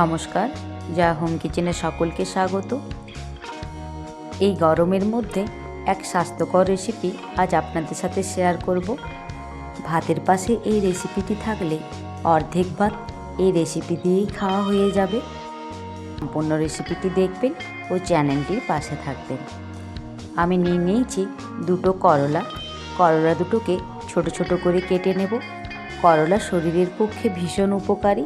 নমস্কার, যা হোম কিচেনে সকলকে স্বাগত। এই গরমের মধ্যে এক স্বাস্থ্যকর রেসিপি আজ আপনাদের সাথে শেয়ার করব। ভাতের পাশে এই রেসিপিটি থাকলে অর্ধেক ভাত এই রেসিপি দিয়েই খাওয়া হয়ে যাবে। সম্পূর্ণ রেসিপিটি দেখবেন ও চ্যানেলটির পাশে থাকবেন। আমি নিয়ে নিয়েছি দুটো করলা। করলা দুটোকে ছোট ছোট করে কেটে নেব। করলা শরীরের পক্ষে ভীষণ উপকারী।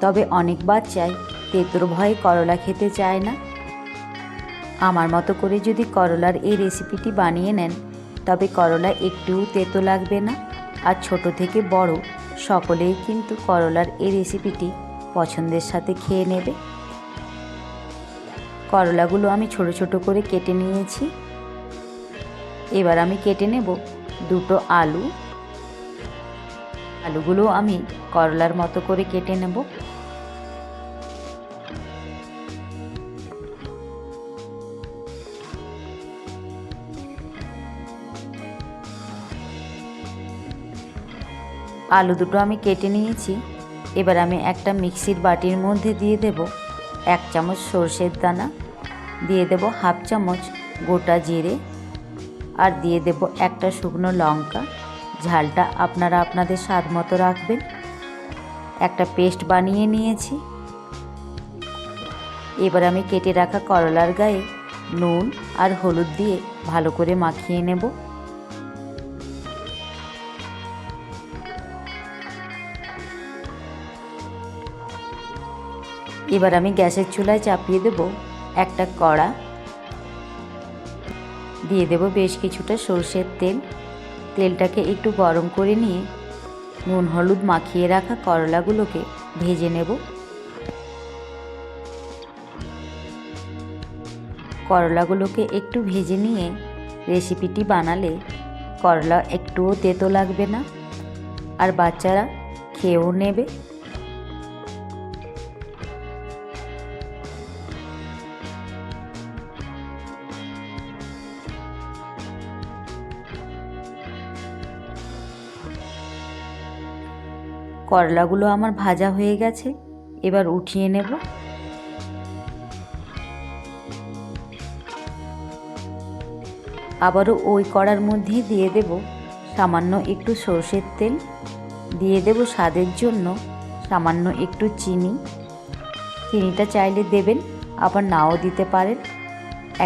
তবে অনেক বাচ্চাই তেঁতুর ভয়ে করলা খেতে চায় না। আমার মতো করে যদি করলার এই রেসিপিটি বানিয়ে নেন, তবে করলা একটুও তেতো লাগবে না। আর ছোট থেকে বড়, সকলেই কিন্তু করলার এই রেসিপিটি পছন্দের সাথে খেয়ে নেবে। করলাগুলো আমি ছোট ছোট করে কেটে নিয়েছি। এবার আমি কেটে নেব দুটো আলু আলুগুলো আমি করলার মতো করে কেটে নেব। আলু দুটো আমি কেটে নিয়েছি। এবার আমি একটা মিক্সির বাটির মধ্যে দিয়ে দেব এক চামচ সর্ষের দানা, দিয়ে দেব হাফ চামচ গোটা জিরে, আর দিয়ে দেব একটা শুকনো লঙ্কা। ঝালটা আপনারা আপনাদের স্বাদ মতো রাখবেন। একটা পেস্ট বানিয়ে নিয়েছি। এবার আমি কেটে রাখা করলার গায়ে নুন আর হলুদ দিয়ে ভালো করে মাখিয়ে নেব। এবার আমি গ্যাসের চুলায় চাপিয়ে দেব একটা কড়া। দিয়ে দেব বেশ কিছুটা সর্ষের তেল। তেলটাকে একটু গরম করে নিয়ে নুন হলুদ মাখিয়ে রাখা করলাগুলোকে ভেজে নেব। করলাগুলোকে একটু ভেজে নিয়ে রেসিপিটি বানালে করলা একটুও তেতো লাগবে না, আর বাচ্চারা খেয়েও নেবে। করলাগুলো আমার ভাজা হয়ে গেছে, এবার উঠিয়ে নেব। আবারও ওই কড়ার মধ্যে দিয়ে দেব সামান্য একটু সর্ষের তেল। দিয়ে দেব স্বাদের জন্য সামান্য একটু চিনি। চিনিটা চাইলে দেবেন, আবার নাও দিতে পারেন।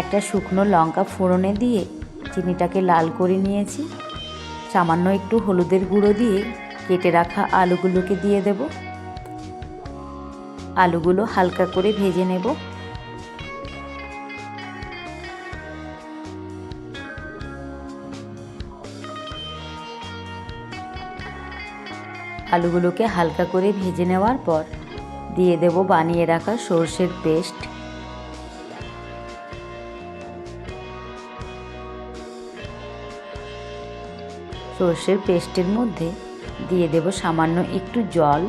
একটা শুকনো লঙ্কা ফোড়নে দিয়ে চিনিটাকে লাল করে নিয়েছি। সামান্য একটু হলুদের গুঁড়ো দিয়ে কেটে রাখা আলুগুলোকে দিয়ে দেব। আলুগুলো হালকা করে ভেজে নেব। আলুগুলোকে হালকা করে ভেজে নেওয়ার পর দিয়ে দেব বানিয়ে রাখা সর্ষের পেস্ট। সর্ষের পেস্টের মধ্যে দিয়ে দেব সামান্য একটু জল।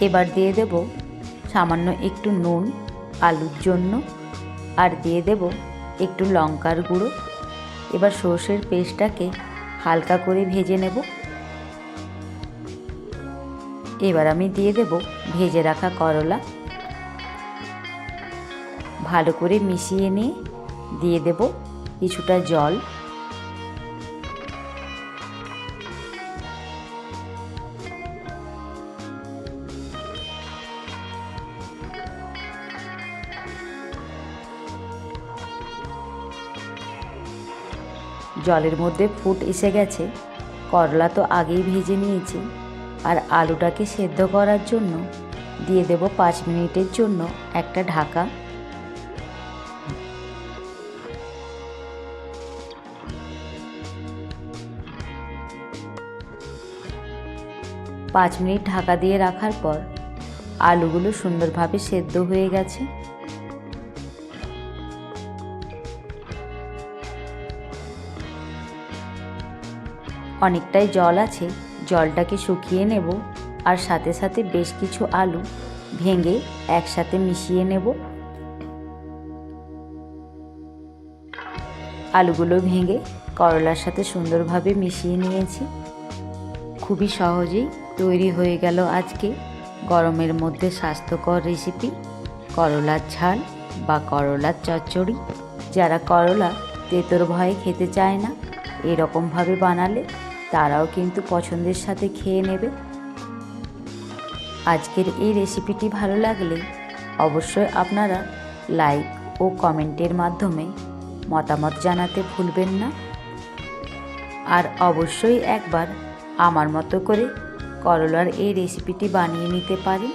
এবার দিয়ে দেব সামান্য একটু নুন, আলুর জন্য। আর দিয়ে দেব একটু লঙ্কার গুঁড়ো। এবার সর্ষের পেস্টটাকে হালকা করে ভেজে নেব। এবার আমি দিয়ে দেব ভেজে রাখা করলা। ভালো করে মিশিয়ে নিয়ে দিয়ে দেব কিছুটা জল। জলের মধ্যে ফুট এসে গেছে। করলা তো আগেই ভেজে নিয়েছি। আর আলুটাকে সেদ্ধ করার জন্য দিয়ে দেব পাঁচ মিনিটের জন্য একটা ঢাকা। পাঁচ মিনিট ঢাকা দিয়ে রাখার পর আলুগুলো সুন্দরভাবে সেদ্ধ হয়ে গেছে। অনেকটাই জল আছে, জলটাকে শুকিয়ে নেব আর সাথে সাথে বেশ কিছু আলু ভেঙে একসাথে মিশিয়ে নেব। আলুগুলো ভেঙে করলার সাথে সুন্দরভাবে মিশিয়ে নিয়েছি। খুবই সহজেই তৈরি হয়ে গেল আজকে গরমের মধ্যে স্বাস্থ্যকর রেসিপি করলার ঝাল বা করলার চচ্চড়ি। যারা করলা তেতোর ভয়ে খেতে চায় না, এরকমভাবে বানালে তারাও কিন্তু পছন্দের সাথে খেয়ে নেবে। আজকের এই রেসিপিটি ভালো লাগলে অবশ্যই আপনারা লাইক ও কমেন্টের মাধ্যমে মতামত জানাতে ভুলবেন না। আর অবশ্যই একবার আমার মতো করে করলার এই রেসিপিটি বানিয়ে নিতে পারেন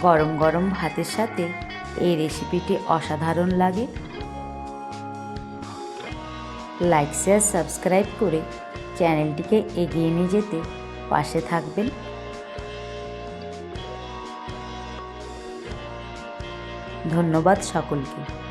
গরম গরম ভাতের সাথে এই রেসিপিটি অসাধারণ লাগে। লাইক, শেয়ার, সাবস্ক্রাইব করে চ্যানেলটিকে এগিয়ে নিয়ে যেতে পাশে থাকবেন। ধন্যবাদ সকলকে।